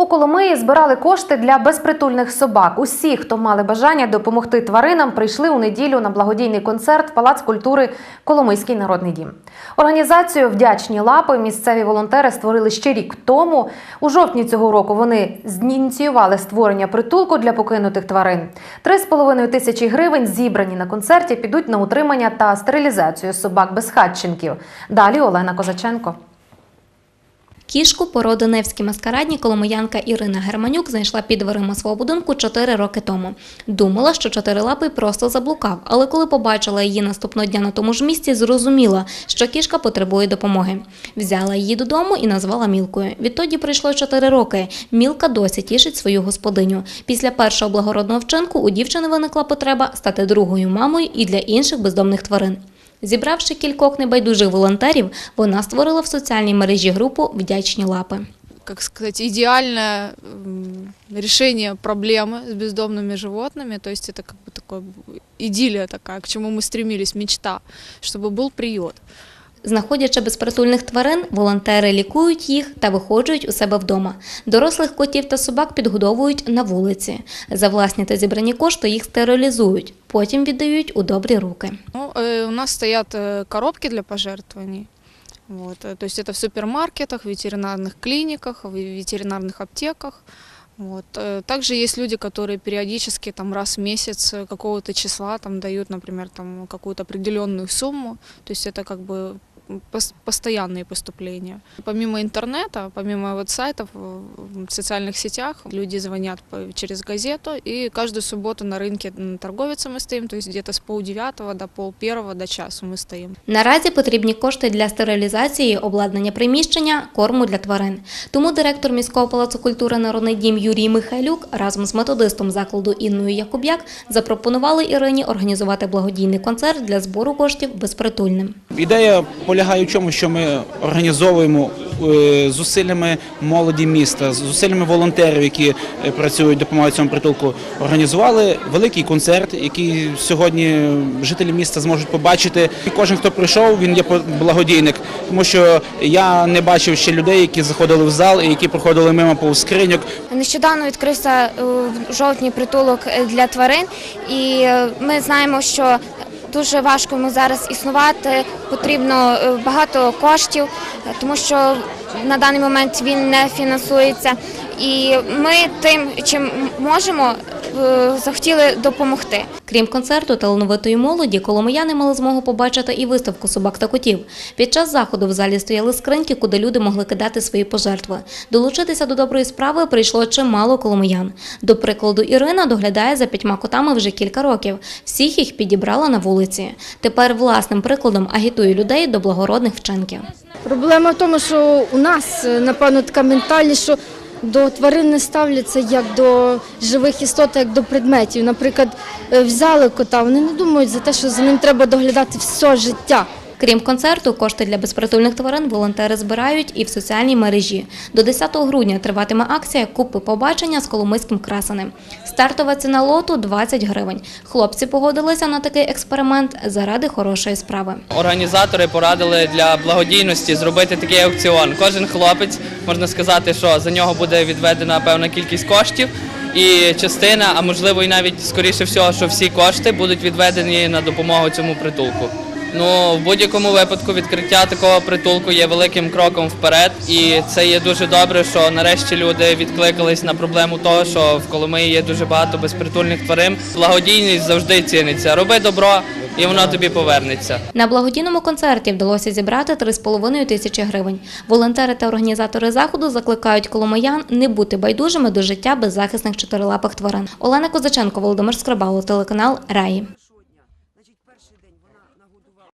У Коломиї збирали кошти для безпритульних собак. Усі, хто мали бажання допомогти тваринам, прийшли у неділю на благодійний концерт Палац культури Коломийський народний дім. Організацію Вдячні лапи місцеві волонтери створили ще рік тому. У жовтні цього року вони зініціювали створення притулку для покинутих тварин. Три з половиною тисячі гривень зібрані на концерті підуть на утримання та стерилізацію собак безхатченків. Далі Олена Козаченко. Кішку породи Невські маскарадні коломиянка Ірина Германюк знайшла під дверима свого будинку чотири роки тому. Думала, що чотирилапий просто заблукав, але коли побачила її наступного дня на тому ж місці, зрозуміла, що кішка потребує допомоги. Взяла її додому і назвала Мілкою. Відтоді пройшло чотири роки. Мілка досі тішить свою господиню. Після першого благородного вчинку у дівчини виникла потреба стати другою мамою і для інших бездомних тварин. Зібравши кількох небайдужих волонтерів, вона створила в соціальній мережі групу Вдячні лапи. как сказать, идеальное м, решение проблемы с бездомными животными. То есть это как бы такое идиллия такая, к чему мы стремились, мечта, чтобы был приют. Знаходячи безпритульних тварин, волонтери лікують їх та виходжують у себе вдома. Дорослих котів та собак підгодовують на вулиці. За власні та зібрані кошти їх стерилізують, потім віддають у добрі руки. Ну, э, у нас стоят э, коробки для пожертвований. Вот, э, то есть это в супермаркетах, ветеринарных клиниках, в ветеринарных аптеках. Вот. э, Также есть люди, которые периодически там, раз в месяц э, какого-то числа там, дают, например, там, какую-то определенную сумму. То есть это как бы м, пос- постоянные поступления. Помимо интернета, помимо вот сайтов, э, в социальных сетях, люди звонят по- через газету, и каждую субботу на рынке м, торговицы мы стоим, то есть где-то с полдевятого до полпервого до часу мы стоим. Наразі потрібні кошти для стерилізації, обладнання приміщення, корму для тварин. Тому директор міського палацу культури Народний дім Юрій Михайлюк разом з методистом закладу Інною Якуб'як запропонували Ірині організувати благодійний концерт для збору коштів безпритульним. Ідея полягає в чому, що ми організовуємо е, зусиллями молоді міста, зусиллями волонтерів, які е, працюють, допомагають цьому притулку. Організували великий концерт, який сьогодні жителі міста зможуть побачити. І Кожен, хто прийшов, він є благодійник, тому що я не бачив ще людей, які заходили в зал і які проходили мимо повз скриньок. Нещодавно відкрився е, в жовтні притулок для тварин, і ми знаємо, що дуже важко йому зараз існувати. Потрібно е, багато коштів, е, тому що на даний момент він не фінансується. І ми тим, чим можемо, е, захотіли допомогти. Крім концерту талановитої молоді, коломияни мали змогу побачити і виставку собак та котів. Під час заходу в залі стояли скриньки, куди люди могли кидати свої пожертви. Долучитися до доброї справи прийшло чимало коломиян. До прикладу, Ірина доглядає за п'ятьма котами вже кілька років. Всіх їх підібрала на вулиці. Тепер власним прикладом агітує людей до благородних вчинків. Проблема в тому, що у нас, е, напевно, така ментальність, що до тварин не ставляться як до живих істот, як до предметів. Наприклад, е, взяли кота, вони не думають за те, що за ним треба доглядати все життя. Крім концерту, кошти для безпритульних тварин волонтери збирають і в соціальній мережі. До 10 грудня триватиме акція Купи побачення з Коломийським красенем. Стартова ціна лоту 20 гривень. Хлопці погодилися на такий експеримент заради хорошої справи. Організатори порадили для благодійності зробити такий аукціон. Кожен хлопець можна сказати, що за нього буде відведена певна кількість коштів, і частина, а можливо і навіть скоріше всього, що всі кошти будуть відведені на допомогу цьому притулку. Ну, в будь-якому випадку відкриття такого притулку є великим кроком вперед, і це є дуже добре, що нарешті люди відкликались на проблему того, що в Коломиї є дуже багато безпритульних тварин. Благодійність завжди ціниться. Роби добро, і воно тобі повернеться. На благодійному концерті вдалося зібрати 3,5 тисячі гривень. Волонтери та організатори заходу закликають коломиян не бути байдужими до життя беззахисних чотирилапих тварин. Олена Козаченко, Володимир Скрабало, телеканал Раї.